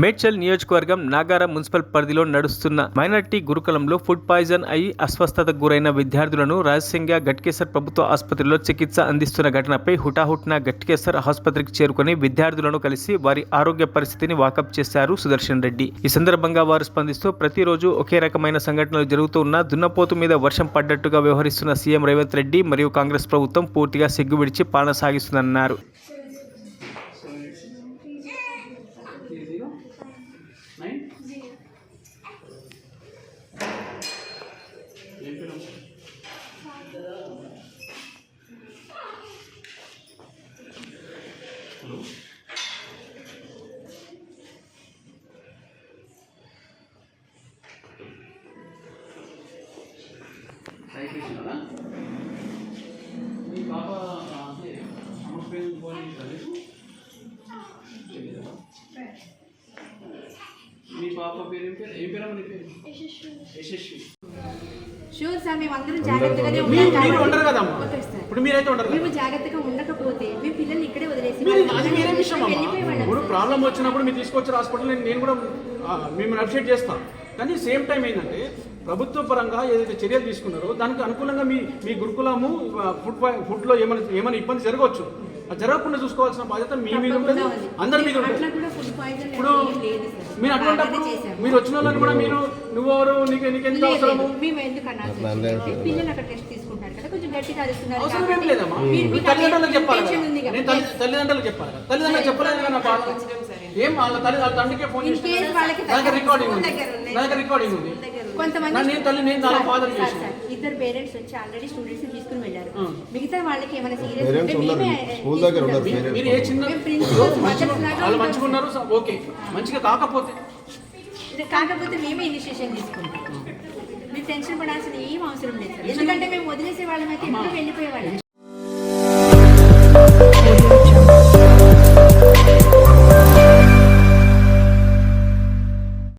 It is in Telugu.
మేడ్చల్ నియోజకవర్గం నాగార మున్సిపల్ పరిధిలో నడుస్తున్న మైనార్టీ గురుకులంలో ఫుడ్ పాయిజన్ అయి అస్వస్థతకు గురైన విద్యార్థులను రహస్యంగా గట్కేసర్ ప్రభుత్వ ఆసుపత్రిలో చికిత్స అందిస్తున్న ఘటనపై హుటాహుట్న గట్కేసర్ ఆసుపత్రికి చేరుకుని విద్యార్థులను కలిసి వారి ఆరోగ్య పరిస్థితిని వాకప్ చేశారు సుదర్శన్ రెడ్డి. ఈ సందర్భంగా వారు స్పందిస్తూ ప్రతిరోజు ఒకే రకమైన సంఘటనలు జరుగుతూ ఉన్న దున్నపోతు మీద వర్షం పడ్డట్టుగా వ్యవహరిస్తున్న సీఎం రేవంత్ రెడ్డి మరియు కాంగ్రెస్ ప్రభుత్వం పూర్తిగా సిగ్గు విడిచి పాలన సాగిస్తుందన్నారు. జీరో నైన్ ఏం పేరు హలో సైకిల్ మీ పాప పేరు ఏం పేరు? ఏం పేరు అమ్మ నీ పేరు? యశస్వి. షూర్ సార్ మేము అందరం జాగ్రత్తగానే మీరు ఉన్నాం మీరు ఉండరు కదమ్మా? Okay sir. ఇప్పుడు మీరైతే ఉండరు కదా? మేము జాగ్రత్తగా ఉండకపోతే మేము పిల్లల్ని ఇక్కడే వదిలేసి ఇప్పుడు. ప్రాబ్లం వచ్చినప్పుడు మీరు తీసుకొచ్చారు హాస్పిటల్ నేను కూడా మేము అప్డేట్ చేస్తాం. కానీ సేమ్ టైం ఏంటంటే ప్రభుత్వ పరంగా ఏదైతే చర్యలు తీసుకున్నారో దానికి అనుకూలంగా మీ మీ గురుకులము ఫుడ్ ఫుడ్లో ఏమైనా ఏమైనా ఇబ్బంది జరగవచ్చు. జరగకుండా చూసుకోవాల్సిన బాధ్యత మీ మీద ఉంటుంది. అందరి మీద ఉంటుంది. ఇప్పుడు ఏం లేదు సార్. మీరు అటువంటిప్పుడు చేశాము. మీరు వచ్చిన వాళ్ళని కూడా మీరు నువ్వెవరు నీకు నీకు ఎంత అవసరము? అవసరం ఏం లేదమ్మా. తల్లిదండ్రులకు చెప్పాలి. నేను తల్లి- తల్లిదండ్రులకు చెప్పాలి తల్లిదండ్రులకు చెప్పలేదు కదా బాధ ఏం వాళ్ళ తల్లి వాళ్ళ తండ్రికే ఫోన్ In చేస్తే case వాళ్ళకి నా దగ్గర రికార్డింగ్ ఉంది. రికార్డింగ్ ఉంది. కొంతమంది ఇద్దరు పేరెంట్స్ వచ్చి ఆల్రెడీ స్టూడెంట్స్ తీసుకుని వెళ్ళారు. మిగతా వాళ్ళకి ఏమైనా సీరియస్. స్కూల్ దగ్గర ఉన్నారు మేము ఉంటాం. ఓకే. మంచిగా కాకపోతే కాకపోతే మేమే ఇనిషియేషన్ తీసుకుంటాం. మీరు టెన్షన్ పడాల్సిన ఏం అవసరం లేదు. సార్ ఎందుకంటే మేము వదిలేసే వాళ్ళమైతే ఎప్పుడు వెళ్ళిపోయే వాళ్ళం